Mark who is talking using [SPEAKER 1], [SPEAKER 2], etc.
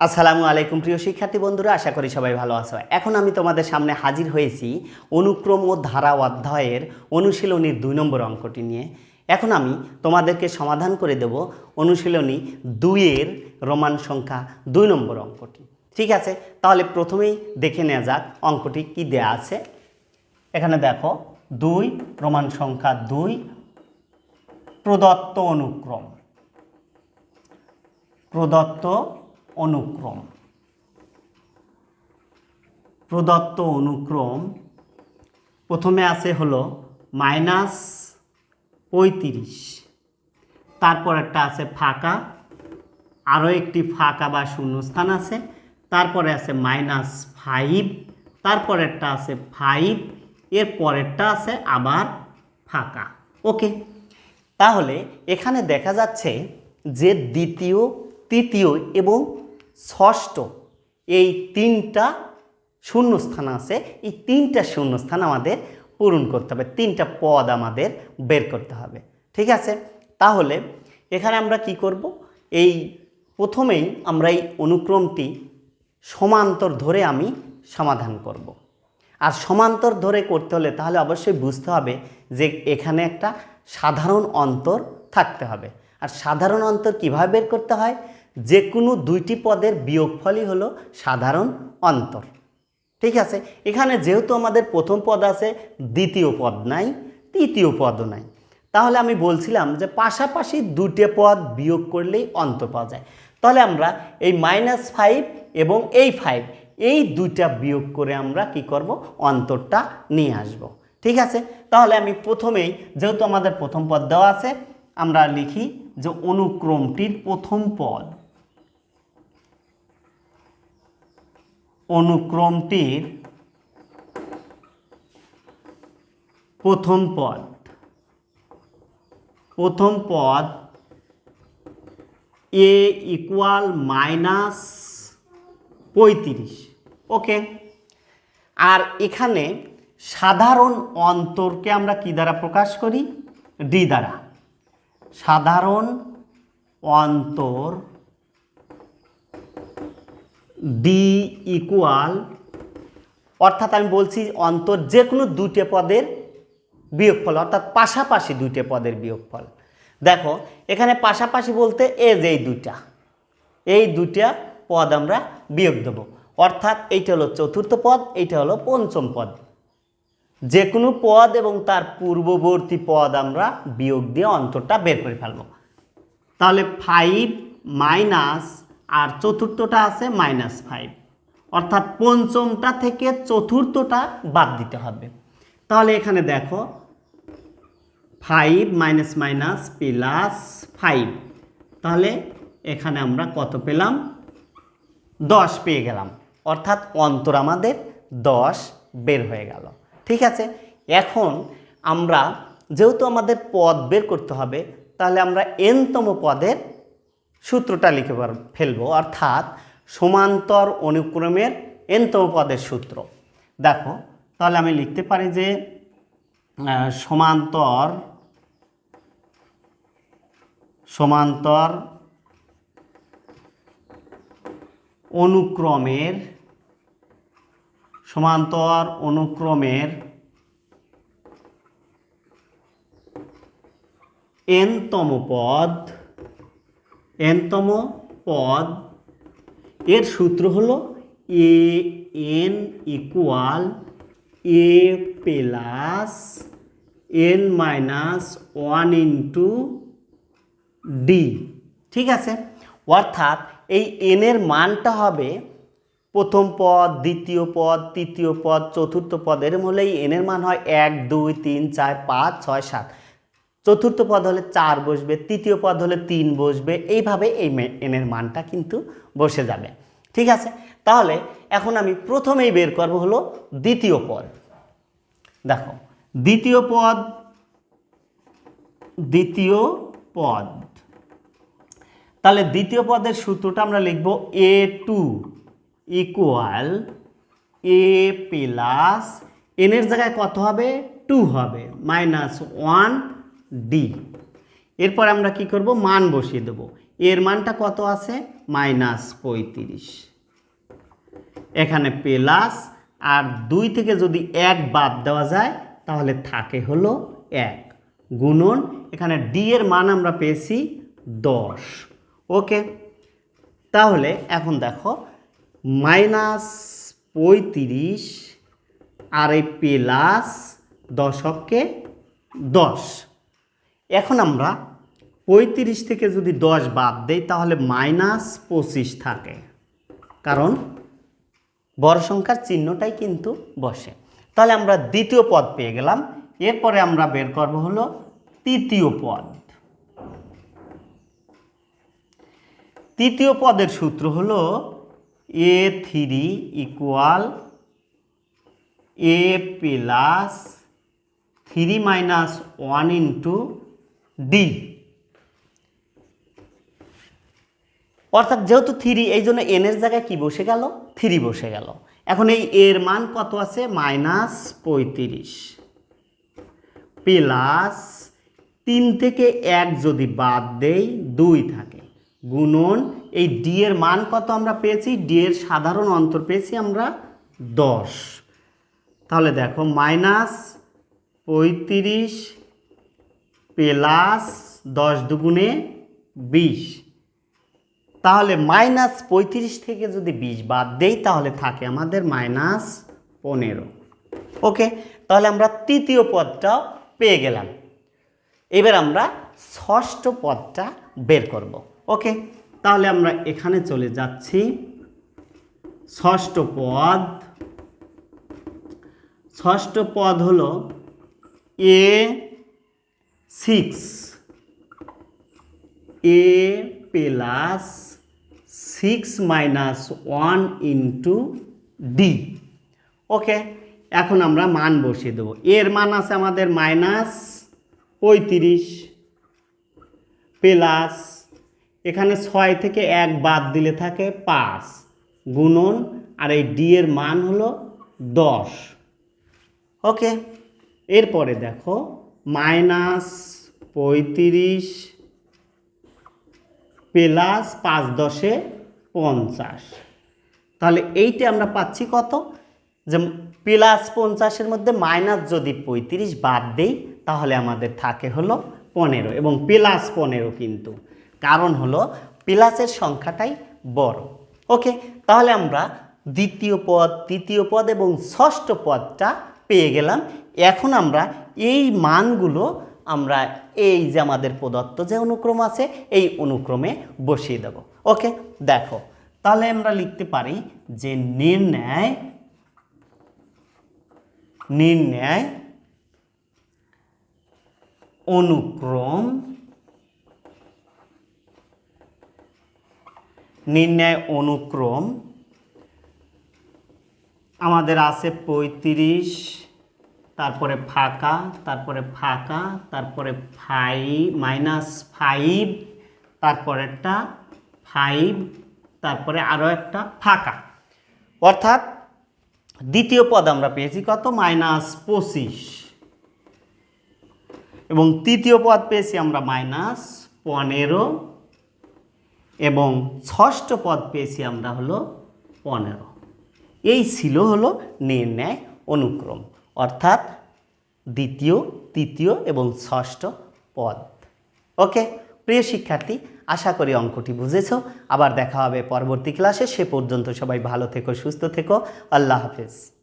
[SPEAKER 1] আসসালামু আলাইকুম প্রিয় শিক্ষার্থী বন্ধুরা, আশা করি সবাই ভালো আছো। এখন আমি তোমাদের সামনে হাজির হয়েছি অনুক্রম ও ধারা অধ্যায়ের অনুশীলনীর দুই নম্বর অঙ্কটি নিয়ে। এখন আমি তোমাদেরকে সমাধান করে দেব অনুশীলনী দুইয়ের রোমান সংখ্যা দুই নম্বর অঙ্কটি। ঠিক আছে? তাহলে প্রথমেই দেখে নেওয়া যাক অঙ্কটি কি দেয়া আছে। এখানে দেখো, দুই রোমান সংখ্যা দুই প্রদত্ত অনুক্রম। প্রদত্ত অনুক্রম। প্রদত্ত অনুক্রম প্রথমে আছে হলো মাইনাস পঁয়ত্রিশ। তারপর একটা আছে ফাঁকা। আরও একটি ফাঁকা বা শূন্যস্থান আছে। তারপরে আছে মাইনাস ফাইভ। তারপর একটা আছে ফাইভ। এর পরেরটা আছে আবার ফাঁকা। ওকে। তাহলে এখানে দেখা যাচ্ছে যে দ্বিতীয়, তৃতীয় এবং ষষ্ঠ, এই তিনটা শূন্যস্থান আছে। এই তিনটা শূন্যস্থান আমাদের পূরণ করতে হবে। তিনটা পদ আমাদের বের করতে হবে। ঠিক আছে? তাহলে এখানে আমরা কি করব? এই প্রথমেই আমরা এই অনুক্রমটি সমান্তর ধরে আমি সমাধান করব। আর সমান্তর ধরে করতে হলে তাহলে অবশ্যই বুঝতে হবে যে এখানে একটা সাধারণ অন্তর থাকতে হবে। আর সাধারণ অন্তর কীভাবে বের করতে হয়? যে কোনো দুইটি পদের বিয়োগফলই হলো সাধারণ অন্তর। ঠিক আছে? এখানে যেহেতু আমাদের প্রথম পদ আছে, দ্বিতীয় পদ নাই, তৃতীয় পদও নাই। তাহলে আমি বলছিলাম যে পাশাপাশি দুটি পদ বিয়োগ করলেই অন্তর পাওয়া যায়। তাহলে আমরা এই মাইনাস ফাইভ এবং এই ফাইভ এই দুইটা বিয়োগ করে আমরা কি করব? অন্তরটা নিয়ে আসব। ঠিক আছে? তাহলে আমি প্রথমেই, যেহেতু আমাদের প্রথম পদ দেওয়া আছে, আমরা লিখি যে অনুক্রমটির প্রথম পদ অনুক্রমটির প্রথম পদ। প্রথম পদ এ ইকুয়াল মাইনাস পঁয়ত্রিশ। ওকে আর এখানে সাধারণ অন্তরকে আমরা কি দ্বারা প্রকাশ করি? ডি দ্বারা। সাধারণ অন্তর ডি ইকুয়াল অর্থাৎ আমি বলছি অন্তর যে কোনো দুইটে পদের বিয়োগফল, অর্থাৎ পাশাপাশি দুইটে পদের বিয়োগফল। দেখো, এখানে পাশাপাশি বলতে এ যে এই দুইটা এই দুইটা পদ আমরা বিয়োগ দেবো। অর্থাৎ এইটা হলো চতুর্থ পদ, এইটা হলো পঞ্চম পদ। যে কোনো পদ এবং তার পূর্ববর্তী পদ আমরা বিয়োগ দিয়ে অন্তরটা বের করে ফেলব। তাহলে ফাইভ মাইনাস আর চতুর্থটা আছে মাইনাস ফাইভ অর্থাৎ পঞ্চমটা থেকে চতুর্থটা বাদ দিতে হবে। তাহলে এখানে দেখো five minus minus plus five তাহলে এখানে আমরা কত পেলাম? দশ পেয়ে গেলাম। অর্থাৎ অন্তর আমাদের দশ বের হয়ে গেল। ঠিক আছে? এখন আমরা যেহেতু আমাদের পদ বের করতে হবে, তাহলে আমরা এনতম পদের সূত্রটা লিখে ফেলব। অর্থাৎ সমান্তর অনুক্রমের এনতম পদের সূত্র। দেখো, তাহলে আমি লিখতে পারি যে সমান্তর সমান্তর অনুক্রমের সমান্তর অনুক্রমের এনতম পদ এনতম পদ। এর সূত্র হলো A N equal A plus N minus one into D ঠিক আছে? অর্থাৎ এই এনের মানটা হবে প্রথম পদ, দ্বিতীয় পদ, তৃতীয় পদ, চতুর্থ পদ এরম হলে এই এনের মান হয় এক, দুই, তিন, চার, পাঁচ, ছয়, সাত। চতুর্থ পদ হলে চার বসবে, তৃতীয় পদ হলে তিন বসবে, এইভাবে এই এনের মানটা কিন্তু বসে যাবে। ঠিক আছে? তাহলে এখন আমি প্রথমেই বের করব হলো দ্বিতীয় পদ। দেখো, দ্বিতীয় পদ দ্বিতীয় পদ। তাহলে দ্বিতীয় পদের সূত্রটা আমরা লিখব A two equal A plus এনের জায়গায় কত হবে? টু হবে মাইনাস ওয়ান ডি এরপর আমরা কি করব? মান বসিয়ে দেব। এর মানটা কত আছে? মাইনাস পঁয়ত্রিশ। এখানে প্লাস আর দুই থেকে যদি এক বাদ দেওয়া যায়, তাহলে থাকে হলো এক। গুণন, এখানে ডি এর মান আমরা পেয়েছি দশ। ওকে? তাহলে এখন দেখো, মাইনাস পঁয়ত্রিশ আর এই প্লাস দশককে দশ। এখন আমরা পঁয়ত্রিশ থেকে যদি দশ বাদ দেই, তাহলে মাইনাস পঁচিশ থাকে। কারণ বড় সংখ্যার চিহ্নটাই কিন্তু বসে। তাহলে আমরা দ্বিতীয় পদ পেয়ে গেলাম। এরপরে আমরা বের করব হলো তৃতীয় পদ। তৃতীয় পদের সূত্র হলো A three equal A plus three minus one into D অর্থাৎ যেহেতু থ্রি এই জন্য এনের জায়গায় কি বসে গেল? থ্রি বসে গেল। এখন এই এর মান কত আছে? মাইনাস পঁয়ত্রিশ প্লাস তিন থেকে এক যদি বাদ দেই, দুই থাকে। গুণন, এই ডি এর মান কত আমরা পেয়েছি? ডি এর সাধারণ অন্তর পেয়েছি আমরা দশ। তাহলে দেখো মাইনাস পঁয়ত্রিশ প্লাস দশ দুগুণে বিশ। তাহলে মাইনাস পঁয়ত্রিশ থেকে যদি বিশ বাদ দেই, তাহলে থাকে আমাদের মাইনাস পনেরো। ওকে তাহলে আমরা তৃতীয় পদটাও পেয়ে গেলাম। এবার আমরা ষষ্ঠ পদটা বের করব। ওকে তাহলে আমরা এখানে চলে যাচ্ছি। ষষ্ঠ পদ। ষষ্ঠ পদ হলো A six. A plus six minus one into D. Okay, এখন আমরা মান বসিয়ে দেবো। এর মান আছে আমাদের মাইনাস পঁয়ত্রিশ প্লাস এখানে ছয় থেকে এক বাদ দিলে থাকে পাঁচ গুণন, আর এই ডি এর মান হলো দশ। ওকে, এরপরে দেখো মাইনাস পঁয়ত্রিশ প্লাস পাঁচ দশে পঞ্চাশ। তাহলে এইটা আমরা পাচ্ছি কত? যে প্লাস পঞ্চাশের মধ্যে মাইনাস যদি পঁয়ত্রিশ বাদ দেই, তাহলে আমাদের থাকে হলো পনেরো এবং প্লাস পনেরো কিন্তু। কারণ হলো প্লাসের সংখ্যাটাই বড়। ওকে, তাহলে আমরা দ্বিতীয় পদ, তৃতীয় পদ এবং ষষ্ঠ পদটা পেয়ে গেলাম। এখন আমরা এই মানগুলো আমরা এই যে আমাদের প্রদত্ত যে অনুক্রম আছে, এই অনুক্রমে বসিয়ে দেব। ওকে, দেখো, তাহলে আমরা লিখতে পারি যে নির্ণয় নির্ণয় অনুক্রম নির্ণয় অনুক্রম, আমাদের আছে পঁয়ত্রিশ তারপরে ফাঁকা তারপরে ফাঁকা, তারপরে ফাইভ মাইনাস ফাইভ তারপরেরটা ফাইভ তারপরে আরও একটা ফাঁকা। অর্থাৎ দ্বিতীয় পদ আমরা পেয়েছি কত? মাইনাস পঁচিশ। এবং তৃতীয় পদ পেয়েছি আমরা মাইনাস পনেরো। এবং ষষ্ঠ পদ পেয়েছি আমরা হলো পনেরো। এই ছিল হলো নির্ণয় অনুক্রম। অর্থাৎ দ্বিতীয়, তৃতীয় এবং ষষ্ঠ পদ। ওকে প্রিয় শিক্ষার্থী, আশা করি অঙ্কটি বুঝেছ। আবার দেখা হবে পরবর্তী ক্লাসে। সে পর্যন্ত সবাই ভালো থেকো, সুস্থ থেকো। আল্লাহ হাফেজ।